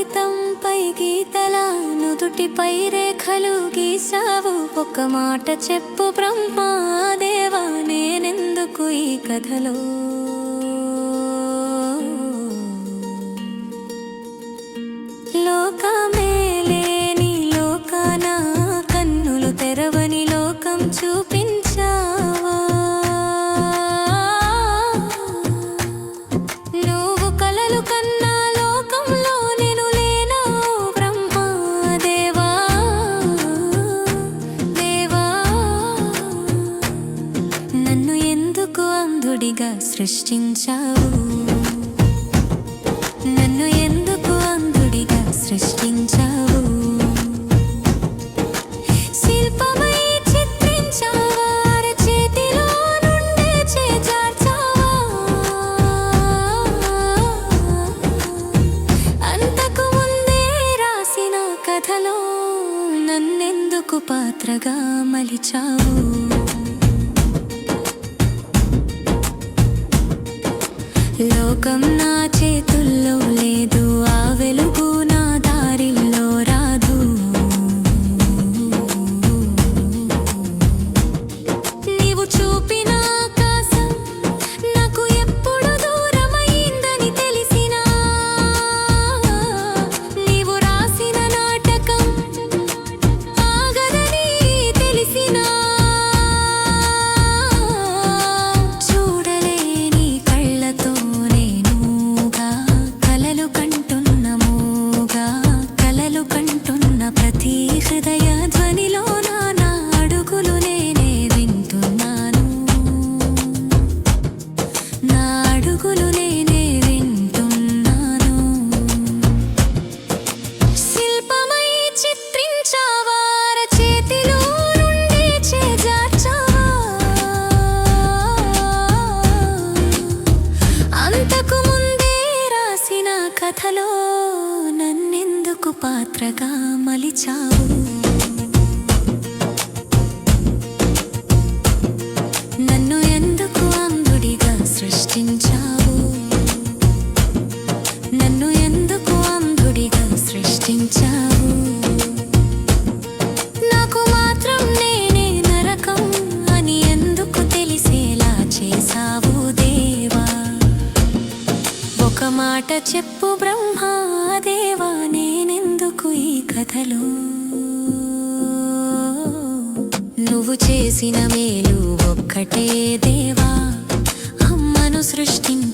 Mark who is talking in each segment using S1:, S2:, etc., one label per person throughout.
S1: కాగితంపై గీతల నుదుటిపై రేఖలు గీసావు ఒక మాట చెప్పు బ్రహ్మా దేవా నేనెందుకు ఈ కథలో? సృష్టించావు. నన్ను ఎందుకు అంధుడిగా సృష్టించావు? శిల్పమై చిత్రించావా? చేతిలో నుండే చేజార్చావా? అంతకు ముందే రాసిన కథలో నన్నెందుకు పాత్రగా మలిచావు? లోకం నా చేతుల్లో లేదు. అడుగులు నేనే వింటున్నాను. శిల్పమై చిత్రించావా చేతిలో నుండి చేజార్చావా? అంతకు ముందే రాసిన కథలో నన్నెందుకు పాత్రగా మలిచా మాట చెప్పు బ్రహ్మాదేవా నేనెందుకు ఈ కథలు? నువ్వు చేసిన మేలు ఒక్కటే దేవా అమ్మను సృష్టించి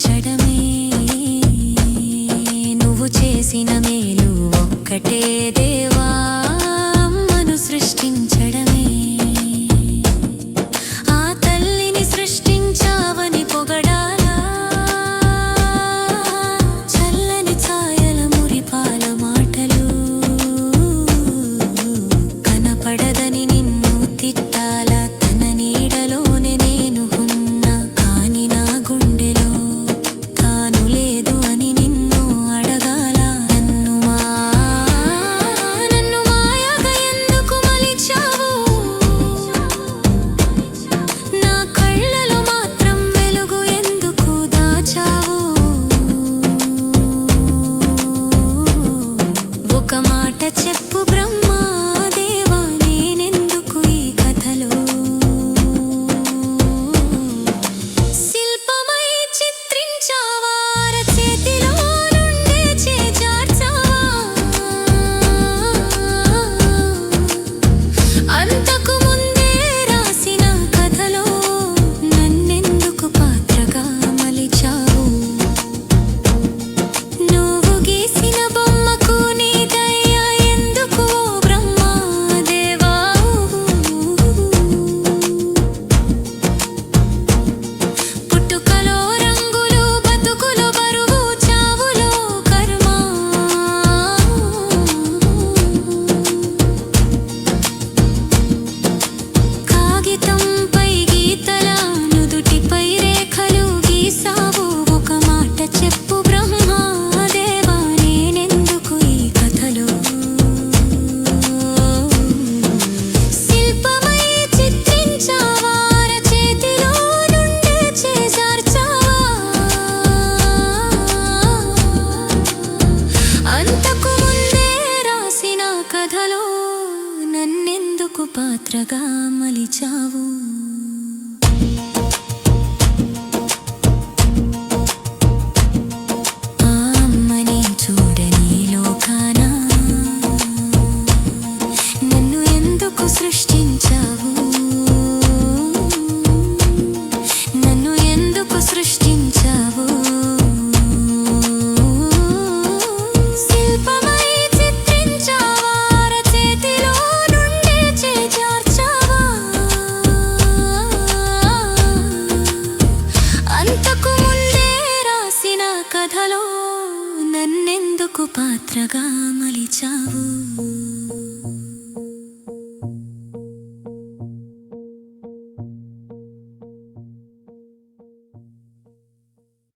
S1: కథలో నన్నెందుకు పాత్రగా మలిచావు